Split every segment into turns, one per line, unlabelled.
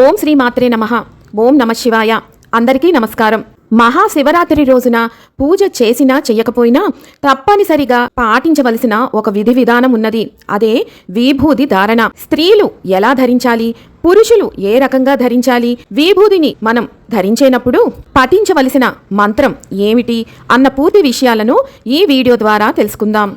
ఓం శ్రీ మాత్రే నమ. ఓం నమ శివాయ. అందరికీ నమస్కారం. మహాశివరాత్రి రోజున పూజ చేసినా చెయ్యకపోయినా తప్పనిసరిగా పాటించవలసిన ఒక విధి విధానం ఉన్నది. అదే విభూది ధారణ. స్త్రీలు ఎలా ధరించాలి? పురుషులు ఏ రకంగా ధరించాలి? విభూదిని మనం ధరించేటప్పుడు పఠించవలసిన మంత్రం ఏమిటి? అన్న పూర్తి విషయాలను ఈ వీడియో ద్వారా తెలుసుకుందాం.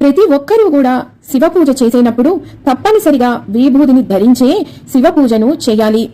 ప్రతి ఒక్కరూ కూడా శివ పూజ చేసేటప్పుడు తప్పనిసరిగా విభూదిని ధరించే శివ పూజను చేయాలి.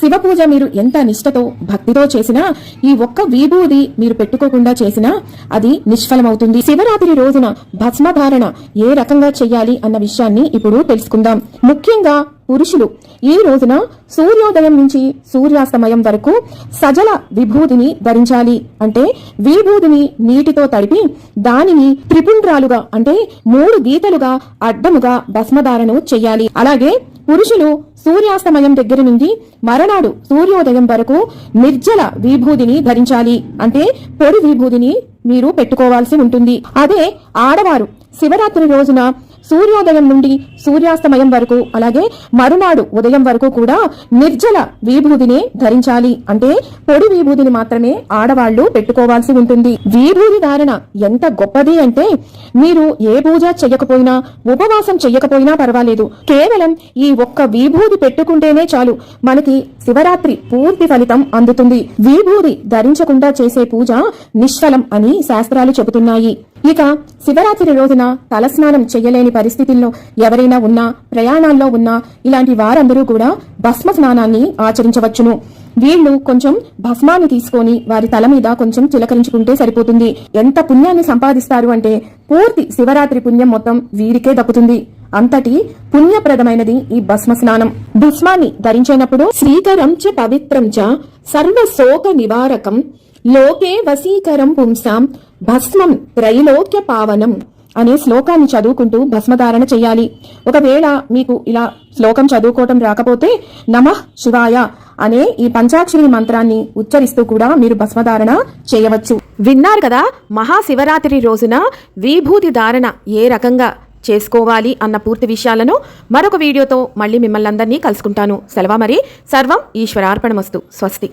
శివ పూజ మీరు ఎంత నిష్టతో భక్తితో చేసినా ఈ ఒక్క విభూది మీరు పెట్టుకోకుండా చేసినా అది నిష్ఫలమవుతుంది. శివరాత్రి రోజున భస్మధారణ ఏ రకంగా చెయ్యాలి అన్న విషయాన్ని ఇప్పుడు తెలుసుకుందాం. ముఖ్యంగా పురుషులు. ఈ రోజున సూర్యోదయం నుంచి సూర్యాస్తమయం వరకు సజల విభూతిని ధరించాలి. అంటే విభూతిని నీటితో తడిపి దానిని త్రిపుండ్రాలుగా అంటే మూడు గీతలుగా అడ్డముగా భస్మధారణ చెయ్యాలి. అలాగే పురుషులు సూర్యాస్తమయం దగ్గర నుండి మరనాడు సూర్యోదయం వరకు నిర్జల విభూతిని ధరించాలి. అంటే పొడి విభూతిని మీరు పెట్టుకోవాల్సి ఉంటుంది. అదే ఆడవారు శివరాత్రి రోజున సూర్యోదయం నుండి సూర్యాస్తమయం వరకు అలాగే మరునాడు ఉదయం వరకు కూడా నిర్జల విభూదినే ధరించాలి. అంటే పొడి విభూదిని మాత్రమే ఆడవాళ్ళు పెట్టుకోవాల్సి ఉంటుంది. విభూది ధారణ ఎంత గొప్పది అంటే మీరు ఏ పూజ చెయ్యకపోయినా ఉపవాసం చెయ్యకపోయినా పర్వాలేదు. కేవలం ఈ ఒక్క విభూతి పెట్టుకుంటేనే చాలు మనకి శివరాత్రి పూర్తి ఫలితం అందుతుంది. విభూది ధరించకుండా చేసే పూజ నిష్ఫలం అని శాస్త్రాలు చెబుతున్నాయి. ఇక శివరాత్రి రోజున తలస్నానం చెయ్యలేని పరిస్థితుల్లో ఎవరైనా ఉన్నా ప్రయాణాల్లో ఉన్నా ఇలాంటి వారందరూ కూడా భస్మ స్నానాన్ని ఆచరించవచ్చును. వీళ్ళు కొంచెం భస్మాన్ని తీసుకొని వారి తల మీద కొంచెం చిలకరించుకుంటే సరిపోతుంది. ఎంత పుణ్యాన్ని సంపాదిస్తారు అంటే పూర్తి శివరాత్రి పుణ్యం మొత్తం వీరికే దక్కుతుంది. అంతటి పుణ్యప్రదమైనది ఈ భస్మ స్నానం. భస్మాన్ని ధరించేనప్పుడు శ్రీకరం చ పవిత్రం చ సర్వ శోక నివారకం లోకే వసీకరం పుంసాం భస్మం త్రైలోక్య పావనం అనే శ్లోకాన్ని చదువుకుంటూ భస్మధారణ చేయాలి ఒకవేళ మీకు ఇలా శ్లోకం చదువుకోవటం రాకపోతే నమః శివాయ అనే ఈ పంచాక్షరి మంత్రాన్ని ఉచ్చరిస్తూ కూడా మీరు భస్మధారణ చేయవచ్చు. విన్నారు కదా మహాశివరాత్రి రోజున విభూతి ధారణ ఏ రకంగా చేసుకోవాలి అన్న పూర్తి విషయాలను మరొక వీడియోతో మళ్ళీ మిమ్మల్ని అందరినీ కలుసుకుంటాను. సెలవు మరి. సర్వం ఈశ్వరార్పణమస్తు. స్వస్తి.